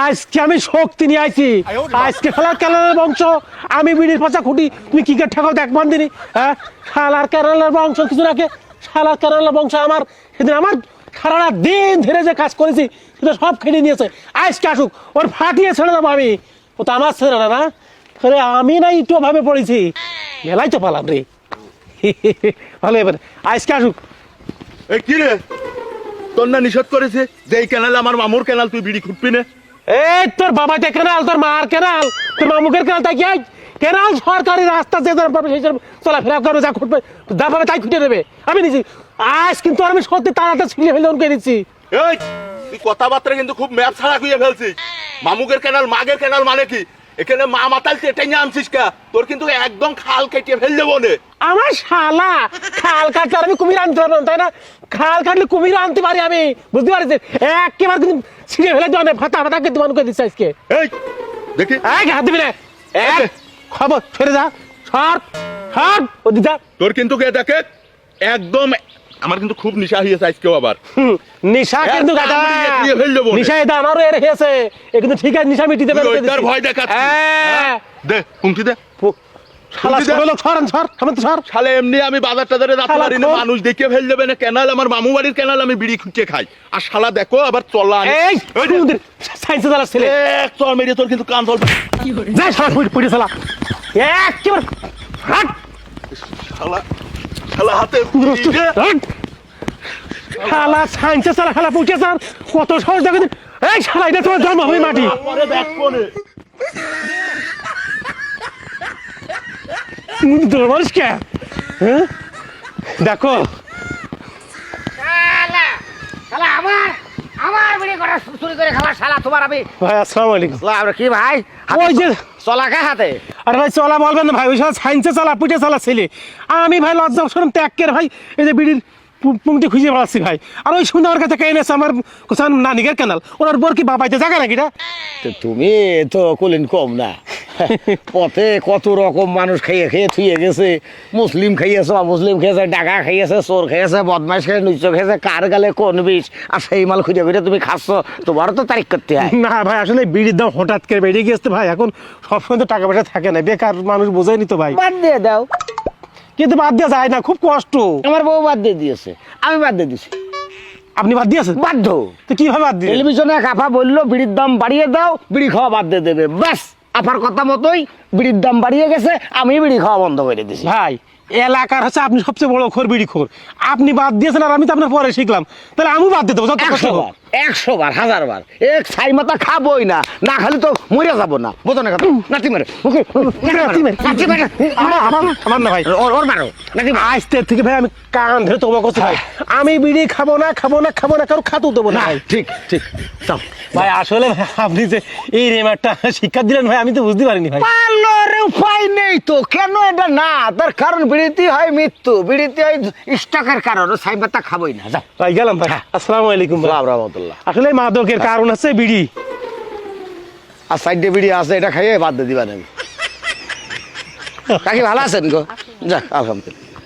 আজকে আমি শক্তি নিয়ে আইছি। আজকে খেলার কেরালার বংশ আমি বিড়ির পাচা খুঁটি তুমি কি করে ঠেকাও দেখ বান্দিনি হ্যাঁ? শালার কেনালের বংশ কিছু রাখে শালার কেনালের বংশ আমার। সেদিন আমার সারাটা দিন ধরে যে কাজ করেছি সেটা সব খেটে নিয়েছে। আজকে আসুক ওর ফাটিয়ে ছেড়ে দেবো আমি। ও তো আমার ছেড়ে না? আরে আমি না একটু ভাবে পড়েছি। মেলাই তো পালাম রে। ভালো এবার আজকে আসুক। এই কি রে? তোর না নিষেধ করেছে যে এই ক্যানাল আমার মামুর ক্যানাল তুই বিড়ি খুঁটবি না? এই তোর বাবাতে কেনাল তোর মার কেনাল তোর মামুকের কেনাল তাই কি কেনাল সরকারি রাস্তা যে পাবে সেই চলাফেরা করবে যা খুঁটবে যা পাবে তাই খুঁটে নেবে আমি নিছি আজ কিন্তু আমি সত্যি তাড়াতাড়ি ছিঁড়ে ফেলে করে দিচ্ছি। এই তুই কথাবার্তা কিন্তু খুব ম্যাপ ছাড়া খুঁজে ফেলছিস। মামুকের ক্যানাল মাগের ক্যানাল মানে কি? এখানে মা মাতাল চেটে নিয়ে আনছিস কা? তোর কিন্তু একদম খাল কেটে ফেল দেবো নে আমার শালা খাল কাটলে আমি কুমির আনতে পারব না, তাই না? খাল কাটলে কুমির আনতে পারি আমি বুঝতে পারছি একেবারে কিন্তু ছিঁড়ে ফেলে নেই ফাতা ফাতা কিন্তু মানুষ করে দিচ্ছে আজকে। এই দেখি। এক হাত দিবি না। এক খবর সরে যা। সর সর ও দিদা তোর কিন্তু কে দেখে? একদম আমার কিন্তু খুব নিশা হয়েছে আজকেও আবার। নিশা কিন্তু নিশা এটা আমারও এর হয়েছে। এ কিন্তু ঠিক আছে নিশা মিটিতে তুই পেরে ওইটার ভয় দেখাচ্ছিস। হ্যাঁ। দে কুমতি দে। শালা এমনি আমি বাজার টাজারে যেতে পারি না মানুষ দেখে ফেল দেবে না ক্যানাল আমার মামু বাড়ির ক্যানাল আমি বিড়ি খুঁজে খাই। আর শালা দেখো আবার চলা সাইন্সে চালা ছেলে। এক চল মেরে তোর কিন্তু কান চল যাই শালা পুড়ে পুড়ে শালা একেবারে হাট শালা শালা হাতে শালা সাইন্সে চালা শালা পুড়ছে কত সহজ দেখো। এই শালা এটা তোমার জন্মভূমি মাটি। পরে কে হ্যাঁ? দেখো। শালা শালা আমার আমার বিড়ি করা চুরি করে খাবার শালা তোমার আমি ভাই আসসালামু আলাইকুম। আমরা কি ভাই? ওই যে চলা কে হাতে? আরে ভাই চলা বলবেন না ভাই ওই সব সাইন্সে চালা পুটে চালা ছেলে। আমি ভাই লজ্জা সরম ত্যাগের ভাই এই যে বিড়ির পু- পুংটি খুঁজে বেড়াচ্ছি ভাই। আর ওই সুন্দর কাছে কে এনেছে আমার কোথাও নানিকের কেনাল ওনার বর কি বাবাইতে জায়গা নাকি তুমি তো কলিন কম না। পথে কত রকম মানুষ খেয়ে খেয়ে থুয়ে গেছে। মুসলিম খাইয়েছে অমুসলিম খেয়েছে ডাকা খাইয়েছে চোর খেয়েছে বদমাইশ খেয়ে নিচ খেয়েছে কার গালে কোন বিষ? আর সেই মাল খুঁজে খুঁজে তুমি খাচ্ছ তোমারও তো তারিখ করতে হয়। না ভাই আসলে বিড়ির দাম হঠাৎ করে বেড়ে গিয়েছে ভাই এখন সবসময় তো টাকা পয়সা থাকে না বেকার মানুষ বোঝায়নি তো ভাই। বাদ দিয়ে দাও। কিন্তু বাদ দেওয়া যায় না খুব কষ্ট। আমার বউ বাদ দিয়ে দিয়েছে আমি বাদ দিয়ে দিছি আপনি বাদ দিয়েছেন? বাধ্য। তো কীভাবে বাদ দিলেন? টেলিভিশনে এক আফা বলল বিড়ির দাম বাড়িয়ে দাও বিড়ি খাওয়া বাদ দিয়ে দেবে ব্যাস। আফার কথা মতোই বিড়ির দাম বাড়িয়ে গেছে আমি বিড়ি খাওয়া বন্ধ করে দিছি। ভাই এলাকার হচ্ছে আপনি সবচেয়ে বড় খোর বিড়ি খোর। আপনি বাদ দিয়েছেন আর আমি তো আপনার পরে শিখলাম। তাহলে আমি বাদ দিতে কষ্ট একশো বার হাজার বার। এক ছাই মাথা খাবোই না না খালি তো মরে যাব না। বোঝো না নাতি মারে আমার না ভাই। ওর ওর মারো। নাতি আজকে থেকে ভাই আমি কান ধরে তোমার ভাই আমি বিড়ি খাব না খাব না খাব না কারও খাতেও দেবো না ঠিক ঠিক। ভাই আসলে আপনি যে এই রেমারটা শিক্ষা দিলেন ভাই আমি তো বুঝতে পারিনি ভাই। পার্লারে উপায় নেই তো কেন এটা না? তার কারণ বিড়িতে হয় মৃত্যু বিড়িতে হয় স্টকের কারণ ছাই মাথা খাবোই না। ভাই গেলাম ভাই। আসসালামু আলাইকুম ভাই। সালাম রহমতুল্লাহ আসলে মাদকের কারণ আছে বিড়ি। আর সাইডে বিড়ি আছে এটা খাইয়ে বাদ দিয়ে দিবা নাকি কাকি ভালো আছেন গো? যাক আলহামদুলিল্লাহ।